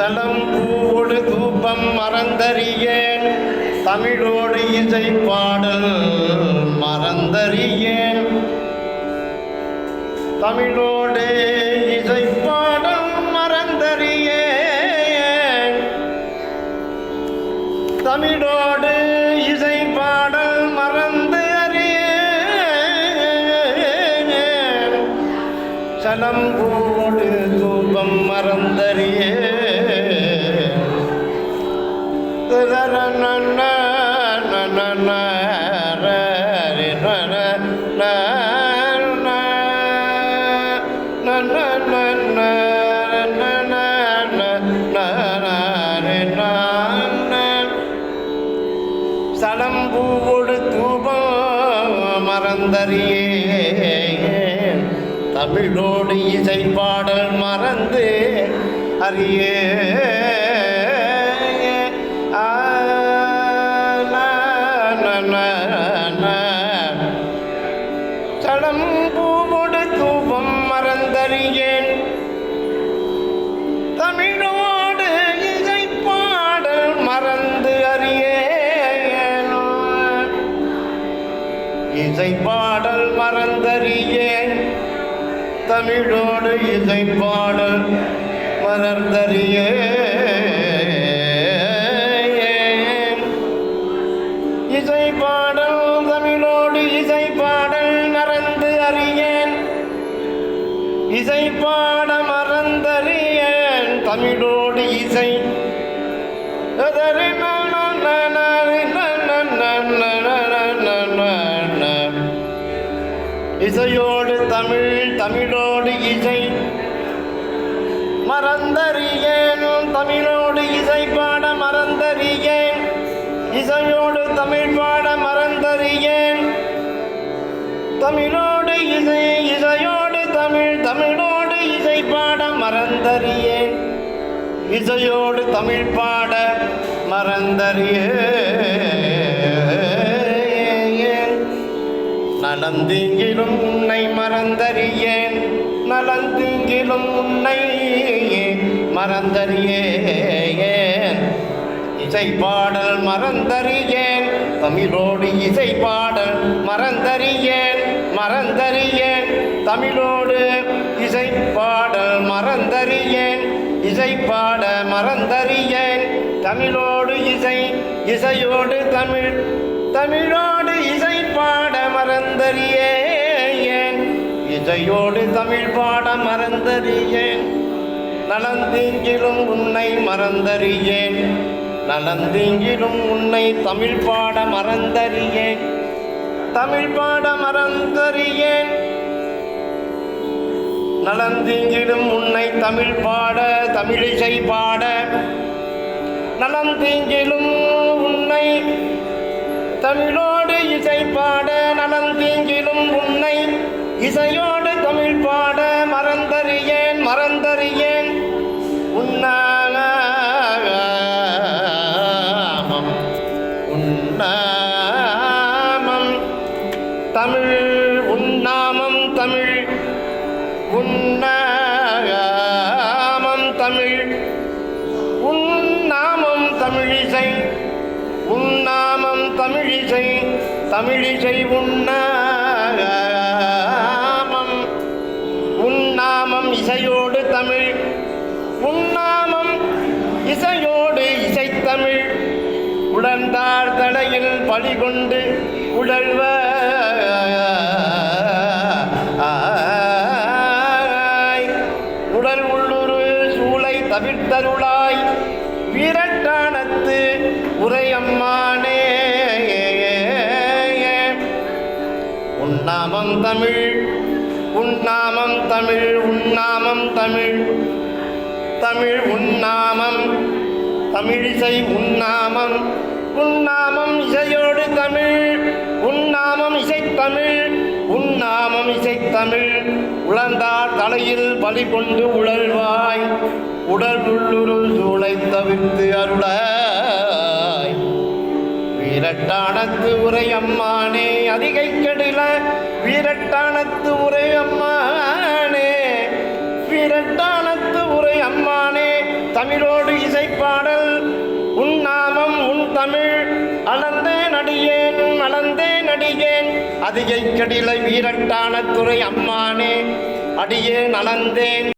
தளம் பூவோடு தூபம் மறந்தறியேன். தமிழோடு இசை பாடல் மறந்தறியேன். தமிழோடு இசை பாடல் மறந்தறியேன். தமிழோடு இசை பாடல் மறந்து அறியேன் சலம்பூடு தூபம் மறந்தறியே சலம்பூவோடு தூபம் மறந்தறியே. தமிழோடு இசை பாடல் மறந்து அறியே. சலம்பூவோடு தூபம் மறந்தறியேன். தமிழோடு இசை பாடல் மறந்து அறியேன். இசை பாடல் மறந்தறியேன். தமிழோடு இசை பாடல் மறந்தறியேன். இசை பாட மறந்தறிய தமிழோடு இசை இசையோடு தமிழ் தமிழோடு இசை மறந்தறியேன் தமிழோடு இசை பாட மறந்தறியேன் இசையோடு தமிழ் பாட மறந்தறியேன் தமிழோடு இசை இசையோடு தமிழ் தமிழ் மறந்தறியேன் இசையோடு தமிழ் பாட மறந்தறியேன் நலந்தீங்கிலும் உன்னை மறந்தறியேன். நலந்தீங்கிலும் உன்னை மறந்தறியேன். இசை பாடல் மறந்தறியேன். தமிழோடு இசை பாடல் மறந்தறியேன். மறந்தறியேன். தமிழோடு இசை மறந்தறியேன் இசைப்பாட மறந்தறியேன். தமிழோடு இசை இசையோடு தமிழ் தமிழோடு இசை பாட மறந்தறியேன். இசையோடு தமிழ் பாட மறந்தறியேன். நலந்தீங்கிலும் உன்னை மறந்தறியேன். நலந்தீங்கிலும் உன்னை தமிழ் பாட மறந்தறியேன். தமிழ் பாட மறந்தறியேன். நலந்தீங்கிலும் உன்னை தமிழ் பாட தமிழிசை பாட நலந்தீங்கிலும் உன்னை தமிழோடு இசை பாட நலந்தீங்கிலும் உன்னை இசையோடு தமிழ் பாட. மறந்தறியேன் மறந்தறியேன். உன்னாமம் உன்னாமம் தமிழ் உன்னாமம் தமிழ். உன்னாமம் தமிழிசை. உன்னாமம் தமிழிசை. தமிழிசை உன்னாமம் உன்னாமம் இசையோடு தமிழ். உன்னாமம் இசையோடு இசைத்தமிழ். உடன்தார் தடையில் பலிகொண்டு உடல்வ தவிர்த்தருளாய். வீரட்டானத்து உரையம்மானே. உன்னாமம் தமிழ் உன்னாமம் தமிழ் உன்னாமம் தமிழ். தமிழ் உன்னாமம் தமிழிசை உன்னாமம் உன்னாமம் இசையோடு தமிழ் உன்னாமம் இசைத்தமிழ் உன்னாமம் இசைத்தமிழ். உழந்தார் தலையில் பலி கொண்டு உழல்வாய். உடல் உள்ளுரு சூளை தவிர்த்து அருளாய். வீரட்டானத்து உரை அம்மானே அதிகை கெடில. வீரட்டானத்து உரை அம்மானே. வீரட்டானத்து உரை அம்மானே. தமிழோடு இசைப்பாடல். உன் நாமம் உன் தமிழ். அளந்தே நடிகேன் அளந்தே நடிகேன். அதிகை வீரட்டான துறை அம்மானே. அடியே நலந்தேன்.